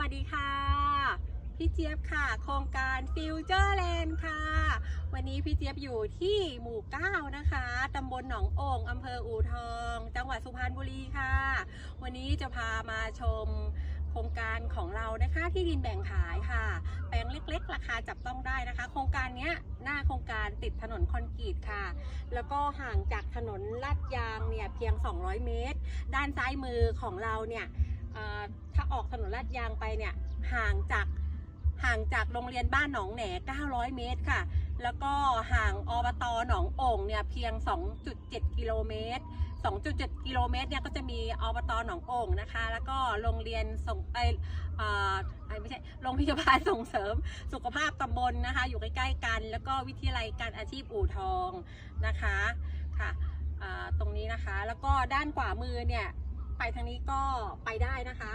วัสดีค่ะ พี่เจี๊ยบค่ะ โครงการฟิวเจอร์แลนด์ค่ะ วันนี้พี่เจี๊ยบอยู่ที่หมู่ 9 นะคะตำบลหนองโอ่งอำเภออู่ทอง จังหวัดสุพรรณบุรีค่ะ วันนี้จะพามาชมโครงการของเรานะคะที่ดินแบ่งขายค่ะ แปลงเล็กๆ ราคาจับต้องได้นะคะ โครงการนี้หน้าโครงการติดถนนคอนกรีตค่ะ แล้วก็ห่างจากถนนลาดยางเนี่ยเพียง 200 เมตร ด้านซ้ายมือของเราเนี่ย ถ้าออกถนนลาดยางไปเนี่ยห่างจากห่างจากโรงเรียนบ้านหนองแหน่900 เมตรค่ะ แล้วก็ห่างอบตหนองโอ่งเนี่ยเพียง 2.7 กิโลเมตร 2.7 กิโลเมตรเนี่ยก็จะมีอบตหนองโอ่งนะคะ แล้วก็โรงเรียนส่งไออ่อไอไม่ใช่ โรงพยาบาลส่งเสริมสุขภาพตำบลนะคะ อยู่ใกล้ๆกัน แล้วก็วิทยาลัยการอาชีพอู่ทองนะคะ ค่ะตรงนี้นะคะ แล้วก็ด้านขวามือเนี่ย ไปทางนี้ก็ไปได้นะคะ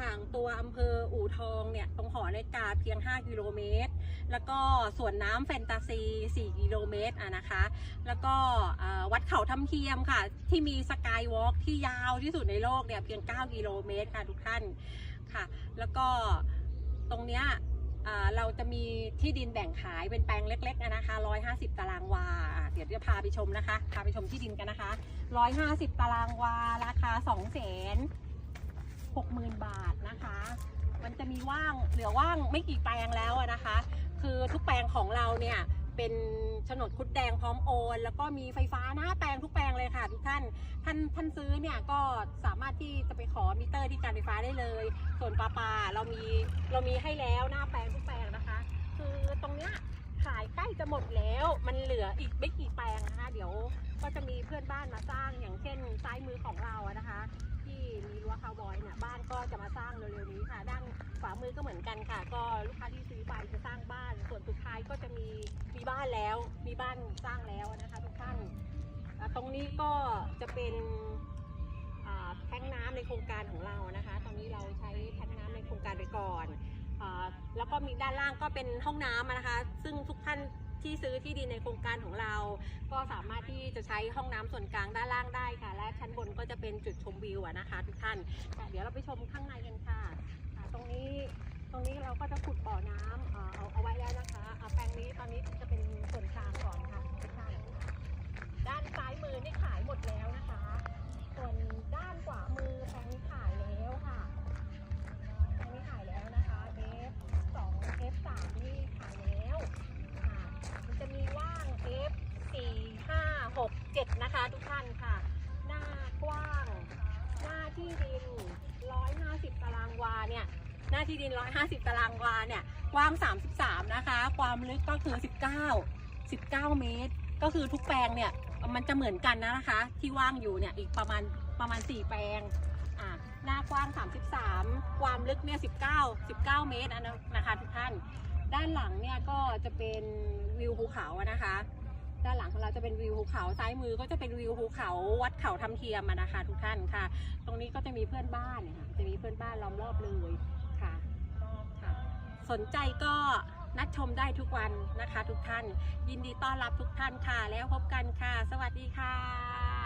ห่างตัวอำเภออู่ทองเนี่ย ตรงหอนาฬิกาเพียง 5 กิโลเมตร แล้วก็สวนน้ำแฟนตาซี 4 กิโลเมตรอะนะคะ แล้วก็วัดเขาทำเทียมค่ะ ที่มีสกายวอล์กที่ยาวที่สุดในโลกเนี่ย เพียง 9 กิโลเมตรค่ะทุกท่านค่ะ แล้วก็ตรงเนี้ย เราจะมีที่ดินแบ่งขายเป็นแปลงเล็กๆอะนะคะ 150 ตารางวา เดี๋ยวจะพาไปชมนะคะ พาไปชมที่ดินกันนะคะ 150 ตารางวา ราคา2 0 0 0 0 60,000 บาทนะคะ มันจะมีว่างเหลือว่างไม่กี่แปลงแล้วนะคะ คือทุกแปลงของเราเนี่ย เป็นโฉนดคุดแดงพร้อมโอน แล้วก็มีไฟฟ้าหน้าแปลงทุกแปลงเลยค่ะทุกท่าน ท่านท่านซื้อเนี่ยก็สามารถที่จะไปขอมิเตอร์ที่การไฟฟ้าได้เลย ส่วนปลาปลาเรามีเรามีให้แล้วหน้าแปลงทุกแปลงนะคะ คือตรงเนี้ยขายใกล้จะหมดแล้วมันเหลืออีกไม่กี่แปลงนะคะ เดี๋ยวก็จะมีเพื่อนบ้านมาสร้างอย่างเช่นซ้ายมือของเราอะนะคะานขวามือก็เหมือนกันค่ะ ก็ลูกค้าที่ซื้อไปจะสร้างบ้าน ส่วนสุดท้ายก็จะมีมีบ้านแล้ว มีบ้านสร้างแล้วนะคะทุกท่านตรงนี้ก็จะเป็นแท้งน้ำในโครงการของเรานะคะ ตอนนี้เราใช้แท้งน้ำในโครงการไปก่อนอแล้วก็มีด้านล่างก็เป็นห้องน้ำนะคะ ซึ่งทุกท่านที่ซื้อที่ดินในโครงการของเรา ก็สามารถที่จะใช้ห้องน้ำส่วนกลางด้านล่างได้ค่ะ และชั้นบนก็จะเป็นจุดชมวิวนะคะ ทุกท่าน เดี๋ยวเราไปชมข้างในกันค่ะ ตรงนี้ตรงนี้เราก็จะขุดบ่อน้ำอ่าเอาเอาไว้แล้วนะคะอ่าแปลงนี้ตอนนี้จะเป็นส่วนกลางก่อนค่ะทุกท่านด้านซ้ายมือนี่ขายหมดแล้วนะคะ ส่วนด้านขวามือแปลงนี้ขายแล้วค่ะแปลงนี้ขายแล้วนะคะ F 2 F 3นี่ขายแล้วอ่ามันจะมีว่าง F สี่ห้าหกเจ็ดนะคะ ทุกท่านค่ะ หน้ากว้าง หน้าที่ดินร้อยห้าสิบตารางวา หน้าที่ดินร้อยห้าสิบตารางวาเนี่ยกว้างสามสิบสามนะคะ ความลึกก็คือสิบเก้าสิบเก้าเมตร ก็คือทุกแปลงเนี่ยมันจะเหมือนกันนะคะ ที่ว่างอยู่เนี่ยอีกประมาณประมาณสี่แปลงอ่าหน้ากว้าง 33 ความลึกเนี่ย 19 19 เมตรนะนะคะทุกท่าน ด้านหลังเนี่ยก็จะเป็นวิวภูเขานะคะ ด้านหลังของเราจะเป็นวิวภูเขาซ้ายมือก็จะเป็นวิวภูเขาวัดเขาทำเทียมนะคะ ทุกท่านค่ะ ตรงนี้ก็จะมีเพื่อนบ้านเนี่ยค่ะจะมีเพื่อนบ้านล้อมรอบเลย ค่ะค่ะ สนใจก็นัดชมได้ทุกวันนะคะ ทุกท่าน ยินดีต้อนรับทุกท่านค่ะ แล้วพบกันค่ะ สวัสดีค่ะ